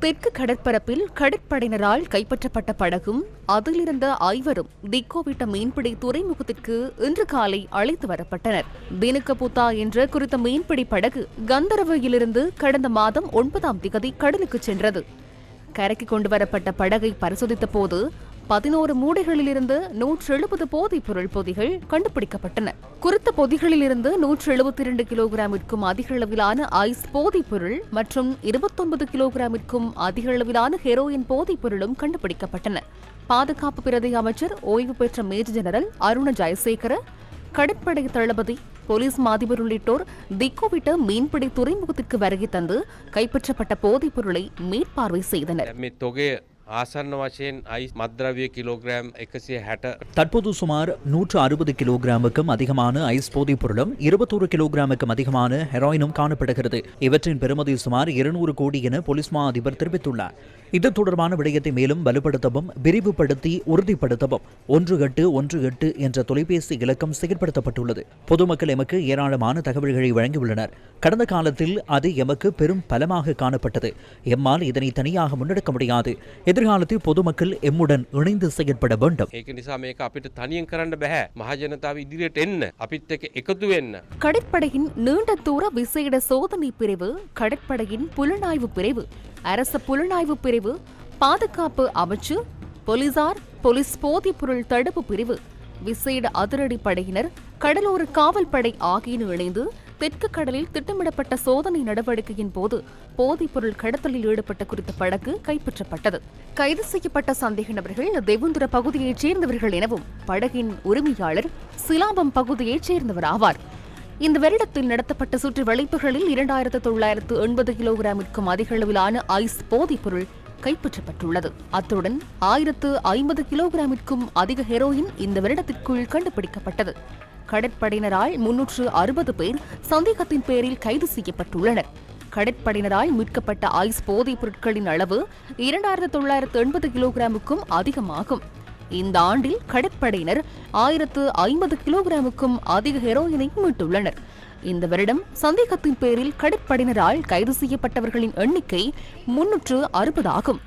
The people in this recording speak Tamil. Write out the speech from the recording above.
தெற்கு கடற்பரப்பில் கடற்படையினரால் கைப்பற்றப்பட்ட படகும் அதிலிருந்த ஐவரும் திக்கோவிட்ட மீன்பிடி துறைமுகத்திற்கு இன்று காலை அழைத்து வரப்பட்டனர். தினுக்கபுத்தா என்ற குறித்த மீன்பிடி படகு கந்தரவையிலிருந்து கடந்த மாதம் ஒன்பதாம் திகதி கடலுக்கு சென்றது. கரைக்கு கொண்டு வரப்பட்ட படகை பரிசோதித்த போது பதினோரு மூடைகளிலிருந்து நூற்று எழுபது போதைப் பொருள் பொதிகள் கண்டுபிடிக்கப்பட்டன. குறித்த பொதிகளிலிருந்து நூற்று எழுபத்தி இரண்டு கிலோகிராமிற்கும் அதிக அளவிலான ஐஸ் போதைப் பொருள் மற்றும் இருபத்தொன்பது கிலோகிராமிற்கும் அதிக அளவிலான ஹெரோயின் போதைப் பொருளும் கண்டுபிடிக்கப்பட்டன. பாதுகாப்பு பிரதி அமைச்சர் ஓய்வு பெற்ற மேஜர் ஜெனரல் அருண ஜெயசேகர கடற்படை தளபதி போலீஸ் மாதிபர் உள்ளிட்டோர் திக்கோவிட்ட மீன்பிடி துறைமுகத்திற்கு வருகை தந்து கைப்பற்றப்பட்ட போதைப் பொருளை மேற்பார்வை செய்தனர். ආසන්න වශයෙන් අයිස් මද්‍රවිය කිලෝග්‍රෑම් එකසිය හැට தற்போது சுமார் நூற்று அறுபது கிலோகிராமுக்கும் அதிகமான ஐஸ் போதைப் பொருளும் இருபத்தோரு கிலோகிராமுக்கும் அதிகமான ஹெராயினும் காணப்படுகிறது இவற்றின் பெறுமதி சுமார் இருநூறு கோடி என போலீஸ் மா அதிபர் தெரிவித்துள்ளார் இது தொடர்பான விடயத்தை மேலும் வலுப்படுத்தவும் விரிவுபடுத்தி உறுதிப்படுத்தவும் ஒன்று எட்டு ஒன்று எட்டு என்ற தொலைபேசி இலக்கம் செயற்படுத்தப்பட்டுள்ளது. பொதுமக்கள் எமக்கு ஏராளமான தகவல்களை வழங்கியுள்ளனர். கடந்த காலத்தில் அது எமக்கு பெரும் பலமாக காணப்பட்டது. எம்மால் இதனை தனியாக முன்னெடுக்க முடியாது. எதிர்காலத்தில் பொதுமக்கள் எம்முடன் இணைந்து செயற்பட வேண்டும். கடற்படையின் நீண்ட தூர விசேட சோதனை பிரிவு கடற்படையின் புலனாய்வு பிரிவு அரச புலனாய்வு பிரிவு பாதுகாப்பு அமைச்சு போலீசார் போலீஸ் போதைப் பொருள் தடுப்பு பிரிவு விசேட அதிரடி படையினர் கடலோர காவல் படை ஆகியன இணைந்து தெற்கு கடலில் திட்டமிடப்பட்ட சோதனை நடவடிக்கையின் போது போதைப்பொருள் கடத்தலில் ஈடுபட்ட குறித்த படகு கைப்பற்றப்பட்டது. கைது செய்யப்பட்ட சந்தேக நபர்கள் தேவுந்திர பகுதியைச் சேர்ந்தவர்கள் எனவும் படகின் உரிமையாளர் சிலாபம் பகுதியைச் சேர்ந்தவர் ஆவார். இந்த வருடத்தில் நடத்தப்பட்ட சுற்று வளைப்புகளில் இரண்டாயிரத்து தொள்ளாயிரத்து எண்பது கிலோகிராமிற்கும் அதிக அளவிலான ஐஸ் போதைப் பொருள் கைப்பற்றப்பட்டுள்ளது. அத்துடன் ஆயிரத்து ஐம்பது கிலோகிராமிற்கும் அதிக ஹெரோயின் இந்த வருடத்திற்குள் கண்டுபிடிக்கப்பட்டது. கடற்படையினரால் முன்னூற்று அறுபது பேர் சந்தேகத்தின் பேரில் கைது செய்யப்பட்டுள்ளனர். கடற்படையினரால் மீட்கப்பட்ட ஐஸ் போதைப் பொருட்களின் அளவு இரண்டாயிரத்து தொள்ளாயிரத்து எண்பது கிலோகிராமுக்கும் அதிகமாகும். இந்த ஆண்டில் கடற்படையினர் ஆயிரத்து ஐம்பது கிலோகிராமுக்கும் அதிக ஹெரோயினை மீட்டுள்ளனர். இந்த வருடம் சந்தேகத்தின் பேரில் கடற்படையினரால் கைது செய்யப்பட்டவர்களின் எண்ணிக்கை முன்னூற்று அறுபது ஆகும்.